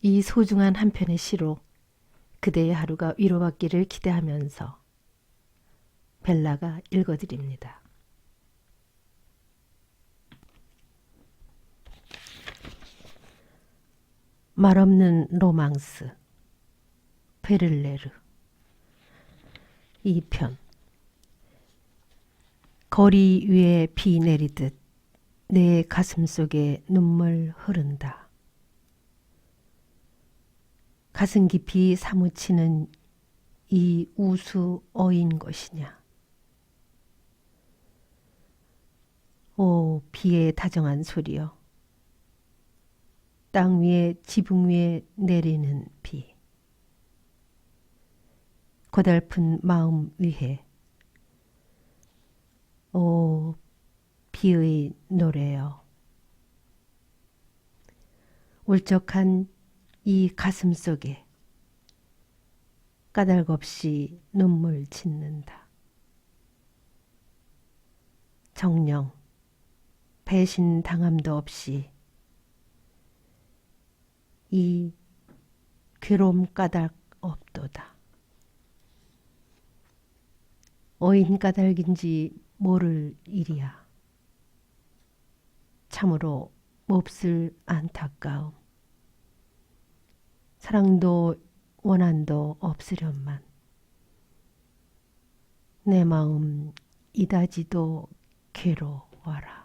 이 소중한 한 편의 시로 그대의 하루가 위로받기를 기대하면서 벨라가 읽어드립니다. 말없는 로망스 베를레르 2편 거리 위에 비 내리듯 내 가슴 속에 눈물 흐른다. 가슴 깊이 사무치는 이 우수 어인 것이냐. 오 비의 다정한 소리여. 땅 위에 지붕 위에 내리는 비. 고달픈 마음 위에 오 비의 노래여. 울적한 이 가슴 속에 까닭 없이 눈물 짓는다. 정령 배신 당함도 없이 이 괴로움 까닭 없도다. 어인 까닭인지 모를 일이야. 참으로 몹쓸 안타까움. 사랑도 원한도 없으련만. 내 마음 이다지도 괴로워라.